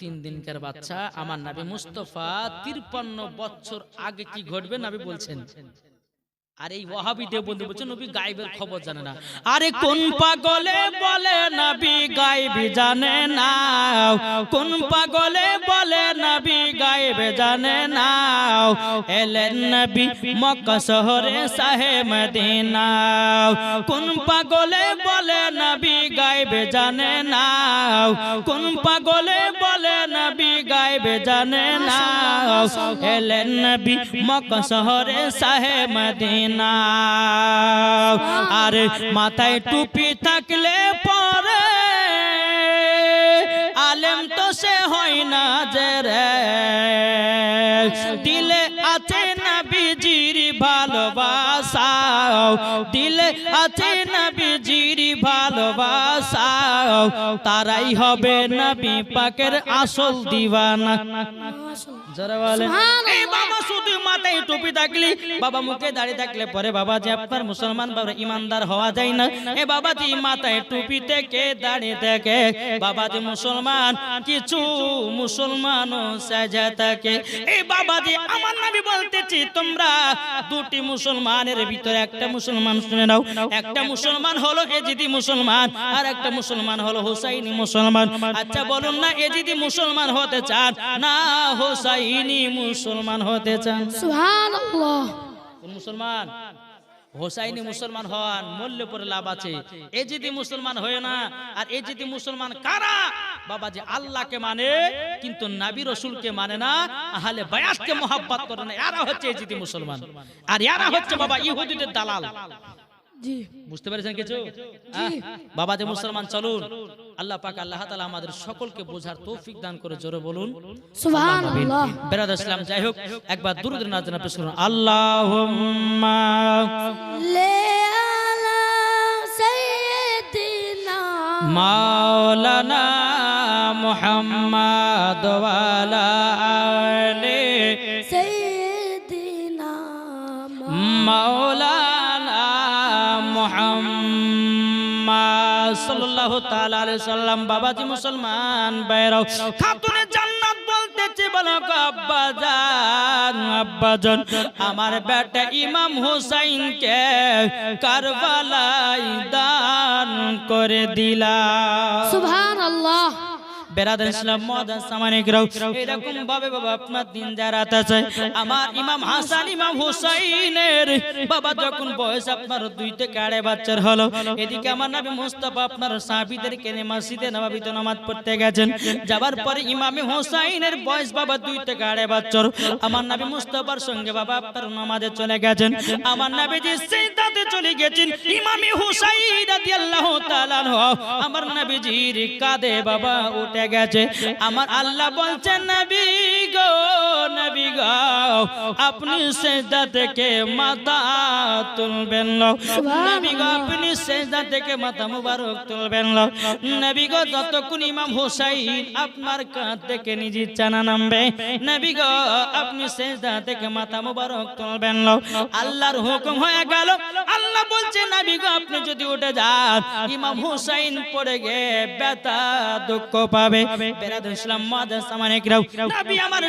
তিন দিনকার বাচ্চা। আমার নাবি মুস্তফা তিরপান্ন বছর আগে কি ঘটবে? নাবি বলছেন। আর এই ওয়াহাবি দেববন্ধু বলছে নবী গায়েবের খবর জানে না। আরে কোন পাগলে বলে নবী গায়েব জানে না। কোন পাগলে বলে নবী গায়েব জানে না এলেন নবী মক্কা শহরে সাহে মদিনা কোন পাগলে বলে নবী গায়েব জানে না কোন পাগলে বলে নবী গায়েব জানে না এলেন নবী মক্কা শহরে সাহে মদিনা আরে মাথায় টুপি থাকলে পরে আলেম তো সে হয় না যে রে। দিলে আছে নবীজির ভালোবাসা। দিলে আছে নবীজির ভালোবাসা। তারাই হবে নবী পাকের আসল দিবানা যারা বলে মাথায় টুপি থাকলে, বাবা মুখে দাঁড়িয়ে থাকলে পরে বাবা যে আপনার মুসলমান বাবা ইমানদার হওয়া যায় না। এ বাবা যে মাথায় টুপি থেকে দাঁড়িয়ে থাকে, বাবা যে মুসলমান, কিছু থাকে। এই বাবা যে আমার নবী বলতেছি, তোমরা দুটি মুসলমানের ভিতরে একটা মুসলমান শুনে নাও। একটা মুসলমান হলো এজিদি মুসলমান, আর একটা মুসলমান হলো হুসাইনি মুসলমান। আচ্ছা বলুন না, এজিদি মুসলমান হতে চান না হুসাইনি মুসলমান হতে চান? মুসলমান? হোসাইনি মুসলমান হন মূল্য পরে লাভ আছে। এ যদি মুসলমান হয় না, আর এ যদি মুসলমান কারা? বাবা যে আল্লাহকে মানে কিন্তু নাবি রসুলকে মানে না, আহলে বায়াতকে মোহাব্বত করে না। এরা হচ্ছে এ যদি মুসলমান। আর এরা হচ্ছে বাবা ইহুদিদের দালাল। বুঝতে পেরেছেন কিছু? বাবা যে মুসলমান চলুন। আল্লাহ পাক আল্লাহ তাআলা আমাদের সকলকে বোঝার তৌফিক দান করে জোরে বলুন। সুবহানাল্লাহ। বেরাদ ইসলাম যাই হোক একবার দুরুদ না জানা পেশ করুন। আল্লাহুম্মা লে আলা সাইয়্যিদিনা মাওলানা মুহাম্মদ ওয়ালা আলি সাইয়্যিদিনা মাওলানা সাল্লাল্লাহু তাআলা আলাইহি সাল্লাম, বাবাজি মুসলমান বাইরাও, খাতুনে জান্নাত বলতেছে, বলো গো আব্বাজান আব্বাজান, আমার বেটা ইমাম হুসাইন কে কারবালায় দান করে দিলা। সুবহানাল্লাহ। বেরাদার ইসলাম মদান সামানিক রাও এরকম ভাবে বাবা আপনার দিন যারাত আছে। আমার ইমাম হাসান ইমাম হুসাইনের বাবা যখন বয়স আপনার দুই থেকে আড়াই বছর হলো এদিকে আমার নবী মুস্তাফা আপনার সাহাবীদের কেনে মসজিদে নবাবিতে নামাজ পড়তে গেছেন। যাবার পরে ইমামে হুসাইনের বয়স বাবা দুই থেকে আড়াই বছর আমার নবী মুস্তাফার সঙ্গে বাবা আপনার নামাজে চলে গেছেন। আমার নবী যে সিজদাতে চলে গেছেন। ইমামে হুসাইন রাদিয়াল্লাহু তাআলা আমার নবীজির কাঁধে বাবা উঠে গেছে। আমার আল্লাহ বলছেন নবী গো নবী গো, আপনি সেজদা থেকে মাথা তুলবেন নবী গো, আপনি সেজদা থেকে মাথা মুবারক তুলবেন নবী গো, যতক্ষণ ইমাম হুসাইন আপনার কাঁধ থেকে নিজ ইচ্ছা না নামবে, নবী গো, আপনি সেজদা থেকে মাথা মুবারক তুলবেন আল্লাহর হুকুম হয়ে গেল। আল্লাহ বলছে, নবী গো, আপনি যদি উঠে যান, ইমাম হুসাইন পড়ে গে ব্যথা দুঃখ পাবে। বেরাদুল ইসলাম মাদাস আমানিক রাও, নবী আমার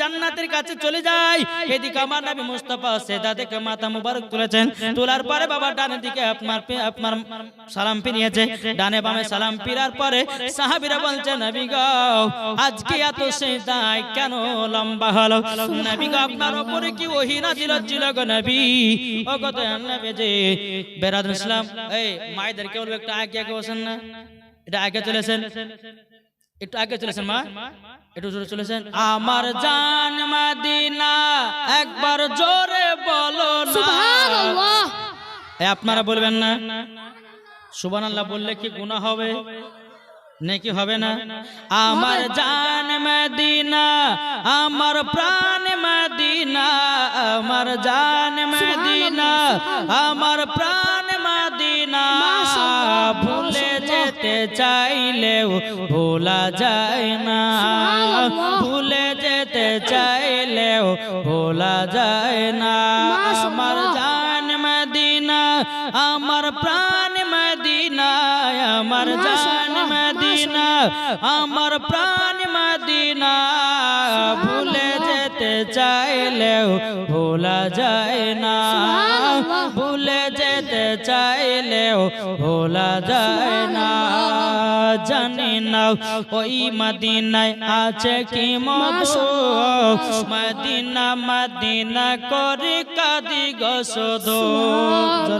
জান্নাতের কাছে চলে যায়। এদিকে আমার নবী মুস্তাফা সেজদা থেকে মাথা মুবারক তুলেছেন। তোলার পরে বাবা ডানের দিকে আপনার আপনার সালাম ফিরিয়েছে। ডানে বামে সালাম ফিরার পরে সাহাবীরা বলছে আজকে এত সেজদায় কেন লম্বা হলো? নবী গো, আপনার উপরে কি ওহী নাজিল ছিল গো নবী? ও কত নবী বেরাদুল ইসলাম এই মায়েদেরকে বলব একটু আগে আগে বসেন না? এটা আগে চলেছেন একটু আগে চলেছেন মা? একটু জোরে চলেছেন আমার জান মদিনা একবার জোরে বলো না। আপনারা বলবেন না? সুবহানাল্লাহ বললে কি গুনাহ হবে? নাকি হবে না। আমার জান মদিনা আমার প্রাণ মদিনা আমার জান মদিনা আমার প্রাণ মদিনা ভুলে যেতে চাইলেও ভোলা যায় না ভুলে যেতে চাইলেও ভোলা যায় না আমার প্রাণ মদিনা আমার জান মদিনা আমার প্রাণ মদিনা ভুলে যেতে চাইলেও ভোলা যায় না। ভুলে যেতে চাইলেও ভোলা যায় না। জানি না ওই মদিনায় আছে কি মধু মদিনা মদিনা করে কাদি গসদ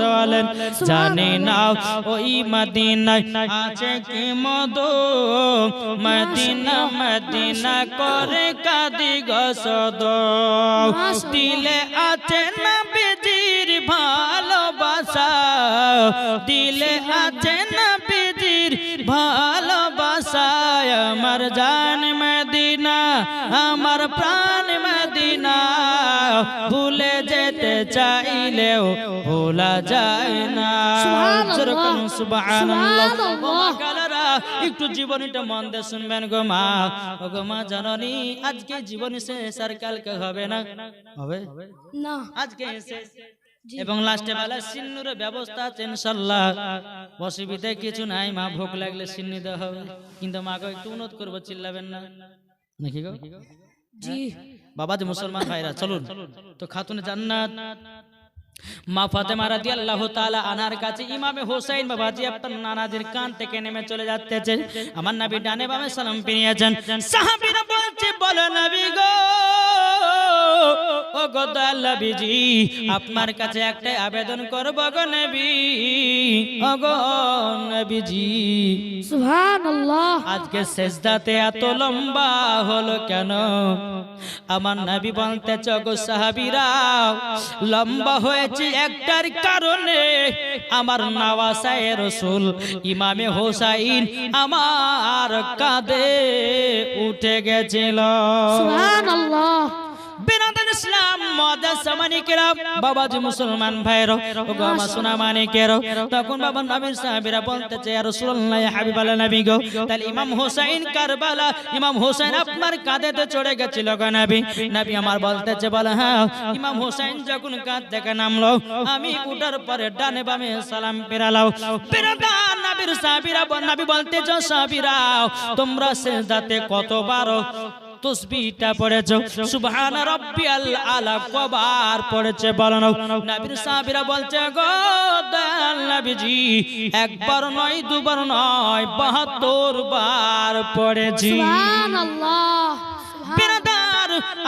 বলেন, জানি না ওই মদিনায় আছে কি মধু মদিনা মদিনা করে কাদি গসদ দিলে আছে না বেজির ভালোবাসা, দিলে আছে না বেজির ভালোবাসা আমার জান মদিনা আমার প্রাণ মদিনা। ভুলে যেতে চাইলেও ভোলা যায় না। একটু জীবনীটা মন দিয়ে শুনবেন গো মা। ও গো মা জননী আজকে জীবনী শেষ আর কালকে হবে না? হবে? না। আজকে শেষ। এবং লাস্টে বেলা সিন্নুর ব্যবস্থা আছে ইনশাল্লাহ। অসুবিধা কিছু নাই মা ভোগ লাগলে সিন্নি দেওয়া হবে। কিন্তু মাকে একটু উন্নত করব চিল্লাবেন না। নাকি গো? জি। বাবা যে মুসলমান ভাইরা চলুন। তো খাতুন জান্নাত মা ফাতেমা রাদিয়াল্লাহু তাআলা আনার কাছে ইমামে হোসেন বাবাজি আপনার নানাজির কান থেকে নেমে চলে যাচ্ছে। আমার নবী ডানে বামে সালাম ফিরিয়েছেন সাহাবীরা বলছে বলো নবী গো। ও গো দয়াল আপনার কাছে একটা আবেদন করব গো নবী। ও গো নবীজি। সুবহানাল্লাহ। আজকে শেষদাতে এত লম্বা হলো কেন? আমার নবী বলতে চগো সাহাবিরা লম্বা হয়েছে একটার কারণে আমার নওয়াসায় রসুল ইমামে হোসাইন আমার কাঁধে উঠে গেছিল। সুবহানাল্লাহ। ইসলাম মদাস মানিকেরা বাবাজি মুসলমান আমার সোনা তখন বাবা নবীর সাহাবীরা বলতেছে, ইয়া রাসূলুল্লাহ নবী গো। তাহলে ইমাম হোসেন কারবালা, ইমাম হোসেন আপনার কাঁধেতে চড়ে গেছিল গো নবী। নবী আমার বলতেছে, বলে হ্যাঁ ইমাম হোসেন যখন কাঁধ থেকে নামলো, আমি উঠার পরে ডানে বামে সালাম ফেরালাও বিনোদন নবীর সাহাবীরা নবী বলতেছে, সাহাবীরা, তোমরা সেজদাতে কতবার তসবিহটা পড়েছ। সুবহান রাব্বিয়াল আলা কবার পড়েছে, বলো না নবীর সাহাবীরা বলছে, গো দয়াল নবীজি, একবার নয়, দুবার নয় 72 বার পড়েছি। সুবহানাল্লাহ।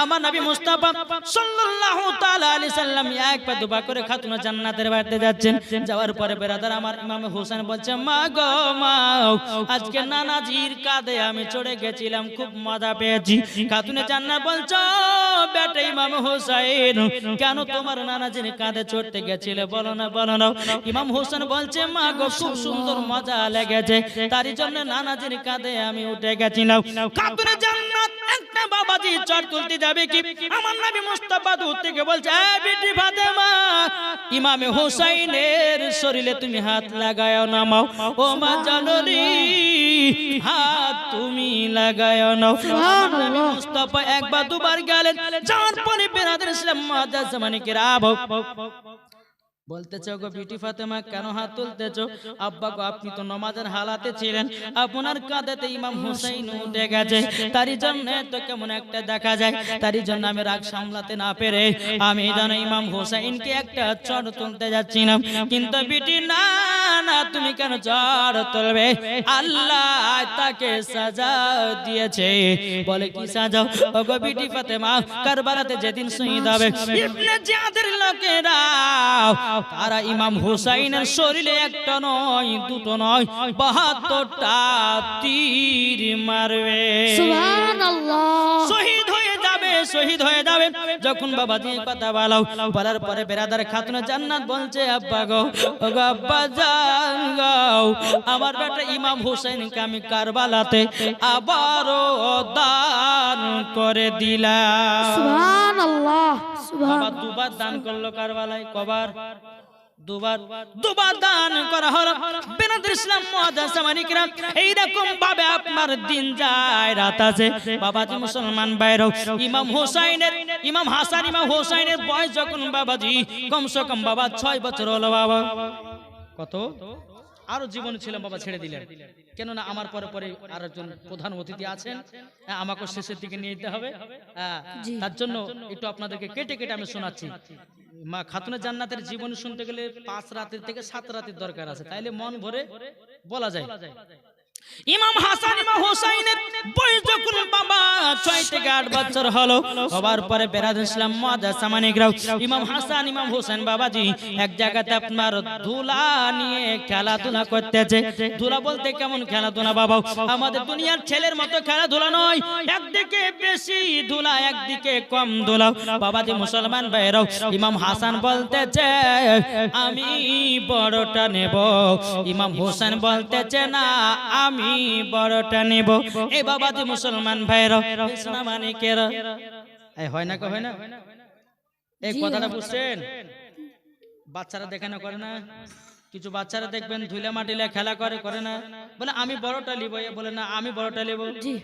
আমার নবী মুস্তাফা সাল্লাল্লাহু তাআলা আলাইহি সাল্লাম এক পা দুবা করে খাতুন জান্নাতের বাড়িতে যাচ্ছেন। যাওয়ার পরে বিরাদার আমার ইমাম হোসেন বলছে, মা গো, মা, আজকে নানাজির কাঁধে আমি চড়ে গেছিলাম, খুব মজা পেয়েছি। খাতুনে জান্নাত বলছো বেটা ইমাম হোসেন কেন তোমার নানাজির কাঁধে চড়তে গেছিলে? বলো না বলো না। ইমাম হোসেন বলছে, মা গো, খুব সুন্দর মজা লেগেছে, তারই জন্য নানাজির কাঁধে আমি উঠে গেছিলাম। খাতুনে জান্নাত বাবাজি চট তুলতে যাবে কি? আমার মুস্তাফা দূর থেকে বলছে "এই বিটি ফাতেমা, ইমামে শরীরে তুমি হাত লাগায় নামাও ও মা জানলি হাত তুমি লাগায় নবী মুস্তাফা একবার দুবার গেলেন, যাওয়ার পরে বেরাদের ইসলাম মাদার জামানে কিরাব বলতেছো গো বিটি ফাতেমা কেন হাত তুলতেছো আব্বা গো আপনি তো নমাজের হালাতে ছিলেন। আপনার কাঁধেতে ইমাম হুসাইন উঠে গেছে। তারই জন্য তো কেমন একটা দেখা যায়। তারই জন্য আমি রাগ সামলাতে না পেরে আমি যেন ইমাম হুসাইনকে একটা চড় তুলতে যাচ্ছিলাম। কিন্তু বিটি না না তুমি কেন চড় তুলবে? আল্লাহ তাকে সাজা দিয়েছে। বলে কি সাজাও গো বিটি ফাতেমা কারবালাতে যেদিন শহীদ হবে ইবনে জিয়াদের লোকেরা তারা ইমাম হুসাইনের শরীরে একটা নয় দুটো নয় বাহাত্তরটা তীর মারবে। শহীদ হয়ে যাবে শহীদ হয়ে যাবে। যখন বাবা দিয়ে কথা বলাও বলার পরে বেরাদার খাতুনে জান্নাত বলছে আব্বা গো গো আব্বা গো আমার বেটা ইমাম হুসাইনকে আমি কারবালাতে আবারও দান করে দিলাম। সুবহানাল্লাহ। বাবা দুবার দান করল কারবালায় কবার দুবার দুবার দান করা হলো। বেনাদের ইসলাম মুআদ্দাসা এইরকম ভাবে আপনার দিন যায় রাত আছে। বাবাজি মুসলমান বাইরও ইমাম হুসাইনের ইমাম হাসান ইমাম হোসাইনের বয়স যখন বাবাজি কমসে কম বাবা ছয় বছর হলো বাবা। কত? আরও জীবন ছিলাম বাবা ছেড়ে দিলেন। কেননা আমার পরে পরে আর একজন প্রধান অতিথি আছেন। হ্যাঁ, আমাকে শেষের দিকে নিয়ে যেতে হবে। হ্যাঁ, তার জন্য একটু আপনাদেরকে কেটে কেটে আমি শোনাচ্ছি। মা খাতুনের জান্নাতের জীবন শুনতে গেলে পাঁচ রাতের থেকে সাত রাতের দরকার আছে। তাইলে মন ভরে বলা যায়। ইমাম হাসান ইমাম হোসাইনের বয়স যখন বাবা ছয় থেকে আট বছর হলো। হবার পরে বেরাদ ইসলাম মাদা সামানিকরাও ইমাম হাসান, ইমাম হোসেন বাবাজি এক জায়গাতে আপনার ধুলা নিয়ে খেলাধুলা করতেছে। ধুলা বলতে কেমন খেলাধুলা বাবা? আমাদের দুনিয়ার ছেলের মতো খেলাধুলা নয়। একদিকে বেশি ধুলা, একদিকে কম ধুলা। বাবাজি মুসলমান ভাইরাও ইমাম হাসান বলতেছে, আমি বড়টা নেব। ইমাম হোসেন বলতেছে, না আমি বড়টা নেব। এ যে মুসলমান ভাইরাও ইসলামানিকেরা। এই হয় না হয় না? এই। কথাটা বুঝছেন? বাচ্চারা দেখে না করে না? কিছু বাচ্চারা দেখবেন ধুলে মাটিলে খেলা করে করে না? বলে আমি বড়টা নিব। বলে না আমি বড়টা জি।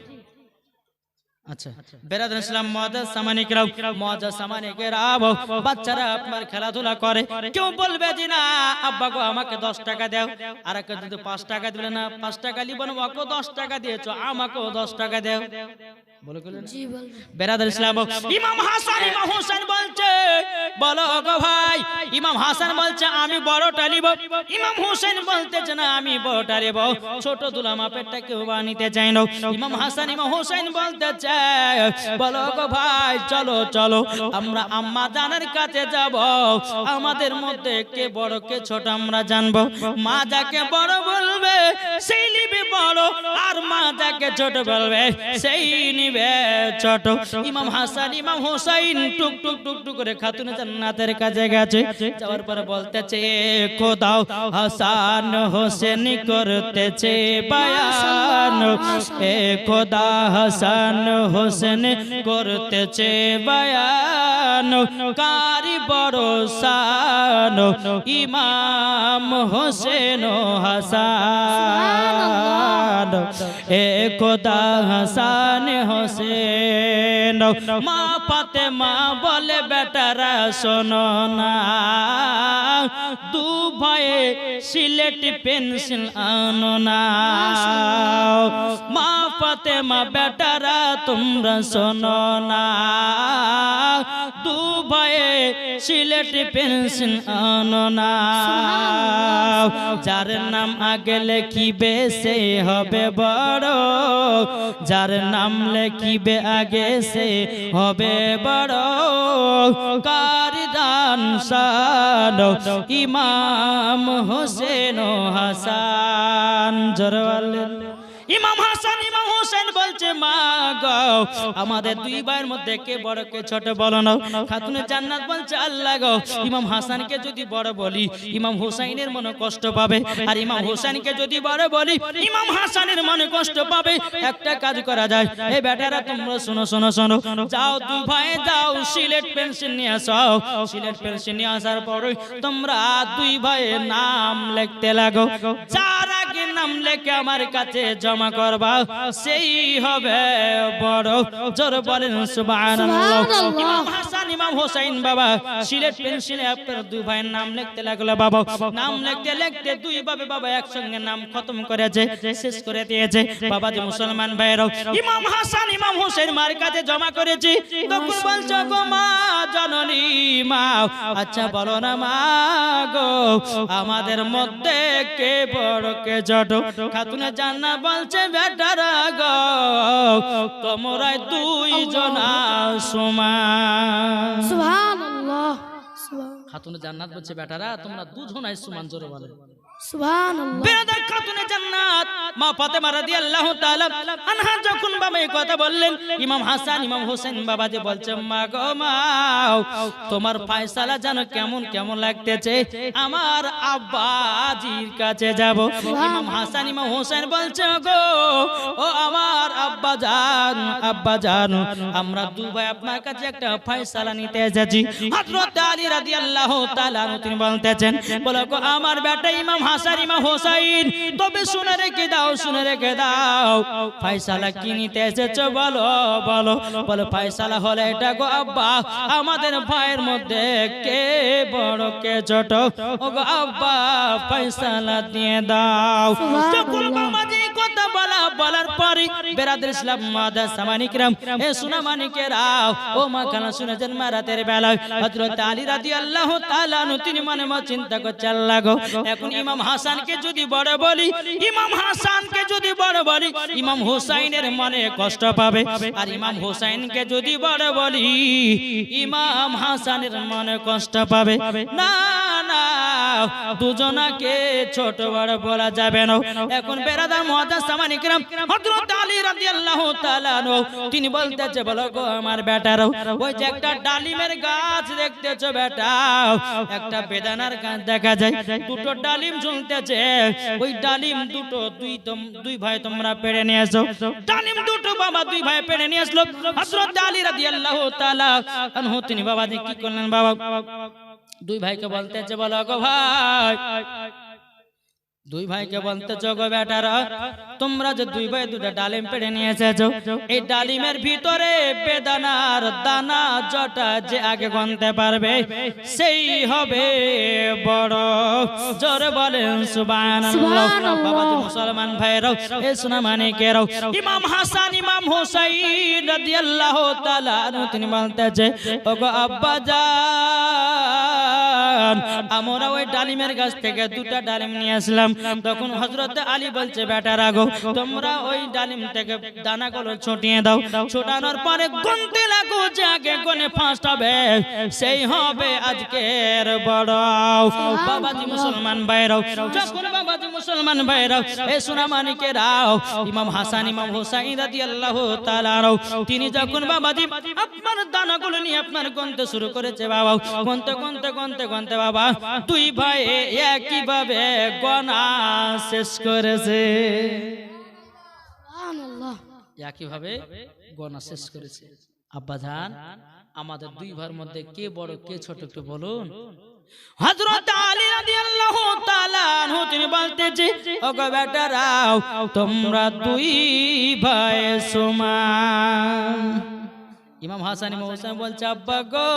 আচ্ছা। বেরাদুল ইসলাম মহাদাস সামানিকরাও মহাদাস সামানিকেরাও বাচ্চারা আপনার খেলাধুলা করে। কেউ বলবে যে না আব্বা গো আমাকে দশ টাকা দাও। আর কেউ যদি পাঁচ টাকা দিলে না পাঁচ টাকা ওকে টাকা দিয়েছ আমাকেও দশ টাকা দাও। বলে করলেন জি বলবেন বেরাদুল ইসলাম ইমাম হাসান ইমাম হোসেন বলছে বলো গো ভাই, ইমাম হাসান বলছে, আমি বড়টা নিব। ইমাম হোসেন বলতেছে, না, আমি বড়টা নেব। ছোট দুলা মাপেরটা কেউ বানিতে চাই না। ইমাম হাসান, ইমাম হোসেন বলতেছে, বলো গো ভাই, চলো চলো, আমরা আম্মা জানের কাছে যাব। আমাদের মধ্যে কে বড়, কে ছোট আমরা জানব। মা যাকে বড় বলবে, সেই নিবে বড়। আর মা যাকে ছোট বলবে, সেই নিবে ছোট। ইমাম হাসান, ইমাম হোসাইন টুক টুক টুক টুক করে খাতুন জান্নাতের কাছে গেছে যাওয়ার পরে বলতেছে খোদাও হাসান হোসেন করতেছে বায়ান। এ খোদা হাসান হোসেন করতেছে বায়ান। কারি বড় সান ইমাম হোসেন হাসান। এ খোদা হাসান হোসেন। মা পাতে মা বলে বেটারা শোনো না। দু ভয়ে সিলেট পেন্সিল আনো না। মা পাতে মা বেটারা তোমরা শোনো না। দু ভয়ে সিলেট পেন্সিল আনো না। যার নাম আগে লেখিবে সে হবে বড়। যার নাম লেখিবে আগে সে হবে বড়। কারিদান শান ইমাম হোসেন হাসান। জরওয়ালেন ইমাম হাসান, ইমাম হোসেন বলছে, মা গো, আমাদের দুই ভাইয়ের মধ্যে কে বড়, কে ছোট বলো না। খাতুনে জান্নাত বলছে, আল্লাহ গো, ইমাম হাসানকে যদি বড় বলি, ইমাম হোসাইনের মনে কষ্ট পাবে। আর ইমাম হোসেনকে যদি বড় বলি, ইমাম হাসানের মনে কষ্ট পাবে। একটা কাজ করা যায়। এই বেটারা, তোমরা শোনো শোনো শোনো। যাও দুই ভাই, যাও সিলেট পেন্সিল নিয়ে আসো। সিলেট পেন্সিল নিয়ে আসার পরে তোমরা দুই ভাইয়ের নাম লিখতে লাগো। যার নাম লেখে আমার কাছে জমা করবা। সেই হবে বড়। জোর বলেন। ইমাম হাসান ইমাম হোসেন বাবা সিলেট পেন্সিলে আপনার দুই ভাইয়ের নাম লিখতে লাগল বাবা। নাম লিখতে লিখতে দুই বাবে বাবা একসঙ্গে নাম খতম করেছে শেষ করে দিয়েছে। বাবা যে মুসলমান ভাইয়েরাও। ইমাম হাসান ইমাম হোসেন মার কাছে জমা করেছি। তখন বলছো গো মা জননী মা আচ্ছা বলো না মা গো আমাদের মধ্যে কে বড় কে ছোট খাতুনে জানা বলছে বেটারা গো তোমরাই দুই জনা সমান সুবহানাল্লাহ খাতুনে জান্নাত বলছে বেটারা তোমরা দুজনাই সমান জোরে বলে বেরাদার খাতুনে জান্নাত। মা ফাতেমা রাদিয়াল্লাহু তাআলা আনহা যখন বাবা এই কথা বললেন ইমাম হাসান ইমাম হোসেন বাবা যে বলছে মা গো মা তোমার ফয়সালা জানো কেমন কেমন লাগতেছে? আমার আব্বাজির কাছে যাব। ইমাম হাসান ইমাম হোসেন বলছে গো ও আমার আব্বা জান আব্বা জান আমরা দুবাই আপনার কাছে একটা ফয়সালা নিতে এসেছি। হযরত আলী রাদিয়াল্লাহু তাআলা তিনি বলতেছেন বলো গো আমার বেটা ইমাম হাসান ইমাম হোসাইন তবে শুনে রেখে দাও শুনে রেখে দাও। ফাইসালা কি নিতে এসেছ বলো বলো বলো ফাইসালা হলে এটা গো আব্বা আমাদের ভাইয়ের মধ্যে কে বড় কে ছোট? ও গো আব্বা ফাইসালা দিয়ে দাও। সকল মামাজি বলার পরে বেরাদের ইসলাম মাদা সামানিকরাম এ সোনা মানিকেরাও ও মা খানা শুনেছেন মারাতের বেলায়। হযরত আলী রাদিয়াল্লাহু তাআলা আনহু, তিনি মনে মনে চিন্তা করছে, আল্লাহ গো, এখন ইমাম হাসানকে যদি বড় বলি, ইমাম হাসানকে যদি বড় বলি, ইমাম হোসাইনের মনে কষ্ট পাবে। আর ইমাম হোসাইনকে যদি বড় বলি, ইমাম হাসানের মনে কষ্ট পাবে। না দুজনাকে ছোট বড় বলা যাবে না। এখন বেরাদার মহাদাস সামানিকরাম তিনি বলতেছে, বলো গো আমার বেটারও, ওই যে একটা ডালিমের গাছ দেখতেছো বেটা, একটা বেদানার গাছ দেখা যায়, দুটো ডালিম ঝুলতেছে, ওই ডালিম দুটো দুই দুই ভাই তোমরা পেড়ে নিয়ে আসো। ডালিম দুটো বাবা দুই ভাই পেড়ে নিয়ে আসলো, হযরত আলী রাদিয়াল্লাহু তাআলা আনহু, তিনি বাবা কি করলেন বাবা? দুই ভাইকে বলতেছে বলো গো ভাই। দুই ভাইকে বলতেছ গো বেটারা তোমরা যে দুই ভাই দুটো ডালিম পেড়ে নিয়ে এসেছ, এই ডালিমের ভিতরে বেদানার দানা জটা যে আগে গনতে পারবে, সেই হবে বড়। জোরে বলেন, সুবহানাল্লাহ। বাবাজি মুসলমান ভাইরাও এ সোনা মানিকেরাও। ইমাম হাসান, ইমাম হোসাইন রাদিয়াল্লাহু তাআলা তিনি বলতেছে, ওগো আব্বা জান, আমরা ওই ডালিমের গাছ থেকে দুটা ডালিম নিয়ে আসলাম। তখন হযরত আলী বলছে, বেটা রাগো তোমরা ওই ডালিম থেকে দানাগুলো ছটিয়ে দাও। ছোটানোর পরে গুনতে লাগো যে আগে কোনে ফার্স্ট হবে সেই হবে আজকের বড়। বাবাজি মুসলমান ভাইরাও যখন বাবাজি মুসলমান ভাইরাও এ সোনা মানিকেরাও ইমাম হাসান ইমাম হোসাইন রাদিয়াল্লাহু তাআলা আনহু, তিনি যখন বাবাজি আপনার দানাগুলো নিয়ে আপনার গন্তে শুরু করেছে বাবা গন্তে গন্তে গন্তে গন্তে বাবা দুই ভাই একই ভাবে গনা শেষ করেছে। সুবহানাল্লাহ। একই ভাবে গনা শেষ করেছে। আব্বা জান আমাদের দুই ভাইয়ের মধ্যে কে বড় কে ছোট একটু বলুন। হযরত আলী রাদিয়াল্লাহু তাআলা তিনি বলতেছে, ওগো বেটারাও, তোমরা দুই ভাই সমান। ইমাম হাসান ইমাম বলছে, আব্বা গো,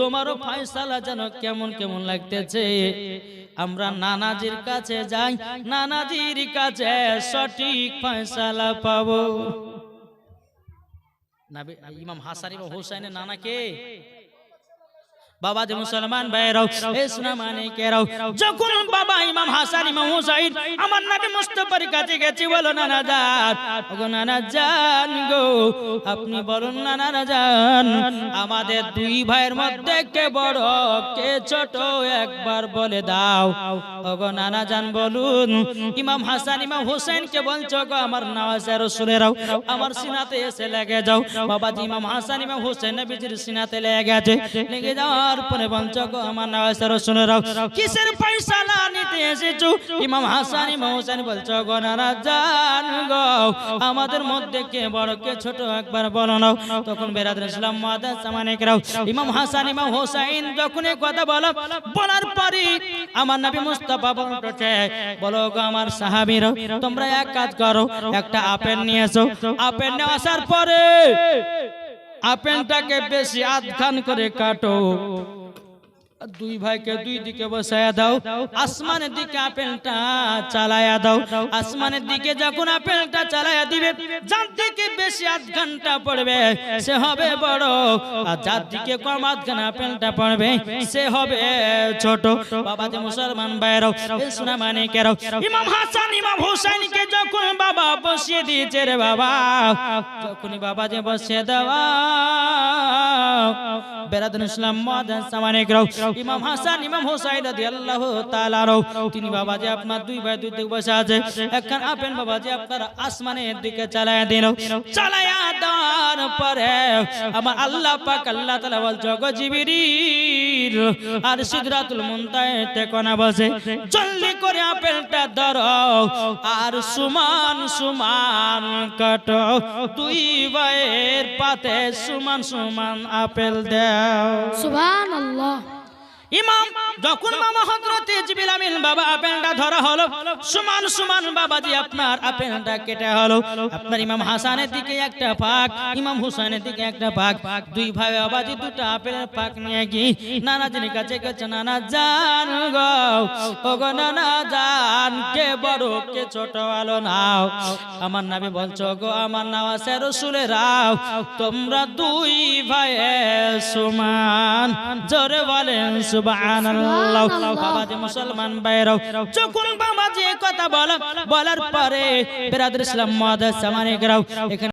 তোমারও ফয়সালা যেন কেমন কেমন লাগতেছে। আমরা নানাজির কাছে যাই, নানাজির কাছে সঠিক ফয়সালা পাবো। ইমাম হাসান ইমাম হোসেনের নানা কে? বাবা যে মুসলমান ভাইরাও এ সোনা মানিকেরাও যখন বাবা ইমাম হাসান ইমাম হুসাইন আমার নবী মুস্তাফার কাছে গেছি বলো নানা জান ওগো নানা জান গো আপনি বলুন নানা জান আমাদের দুই ভাইয়ের মধ্যে কে বড় কে ছোট একবার বলে দাও। ওগো নানা জান বলুন ইমাম হাসান ইমাম হুসাইন কে বলছো গো আমার নওয়াজের রসুলেরাও আমার সিনাতে এসে লেগে যাও। বাবাজি ইমাম হাসান ইমাম হুসেন নবীজির সিনাতে লেগে গেছে। লেগে যাওয়ার পরে বলছো গো আমার নওয়াজের রসুলেরাও কিসের ফয়সালা নিতে এসেছ? ইমাম হাসান, ইমাম হুসেন বলছো, গো নানা জান গো, আমাদের মধ্যে কে বড়, কে ছোট, একবার বলো নাও। তখন বেরাদের ইসলাম মাদাস সামানিকরাও ইমাম হাসান, ইমাম হোসাইন যখন কথা বলো, বলার পরে আমার নবী মুস্তাফা বলতেছে বলো গো আমার সাহাবীরা তোমরা এক কাজ করো, একটা আপেল নিয়ে এসো। আপেল নিয়ে আসার পরে আপেলটাকে বেশি আধ খান করে কাটো। দুই ভাইকে দুই দিকে বসায়া দাও। আসমানের দিকে আপেলটা চালায়া দাও। আসমানের দিকে যখন আপেলটা চালায়া দিবে, যার দিকে বেশি আধ ঘণ্টা পড়বে, সে হবে বড়। আর যার দিকে কম আধ ঘণ্টা আপেলটা পড়বে, সে হবে ছোট। বাবা যে মুসলমান ভাইরাও সোনা মানে কেরাও ইমাম হাসান, ইমাম হুসাইনকে যখন বাবা বসিয়ে দিয়েছে রে বাবা, যখনই বাবা যে বসিয়ে দেওয়া বেরাদুল ইসলাম মাদান সামানিক রাও ইমাম হাসান, ইমাম হোসাইন রাদিয়াল্লাহু তাআলা রাও তিনি বাবা যে আপনার দুই ভাই দুই দিকে বসে আছে, একখান আপেন বাবা যে আপনারা আসমানের দিকে চালায়া দিন চালায়া দেওয়ার পরে আমার আল্লাহ পাক আল্লাহ তাআলা বলছো গো জিবরিল, আর সিদরাতুল মুনতাহাতে কোনা বসে জলদি করে আপেলটা ধরো, আর সুমান সুমান কাটো। দুই ভাইয়ের পাতে সুমান সুমান আপেল দাও সুবহানাল্লাহ। ইমাম যখন মামা হযরত হজরতে জিবিল আমিন বাবা আপেলটা ধরা হলো। সমান সমান বাবাজি আপনার আপেলটা কেটে হলো। আপনার ইমাম হাসানের দিকে একটা পাক ইমাম হুসাইনের দিকে একটা পাক দুই ভাই বাবাজি দুটো আপেলের পাক নিয়ে গিয়ে নানাজির কাছে গেছে নানা জান গো ও গো নানা জান কে বড় কে ছোট আলো নাও। আমার নামে বলছো গো আমার নাম আছে রসুলেরাও তোমরা দুই ভাই সমান জোরে বলেন সুবহানাল্লাহ। বাবাজি মুসলমান ভাইরাও যখন বাবাজি যে কথা বলা বলার পরে বেরাদুল ইসলাম সামানে সামানিকরাও এখানে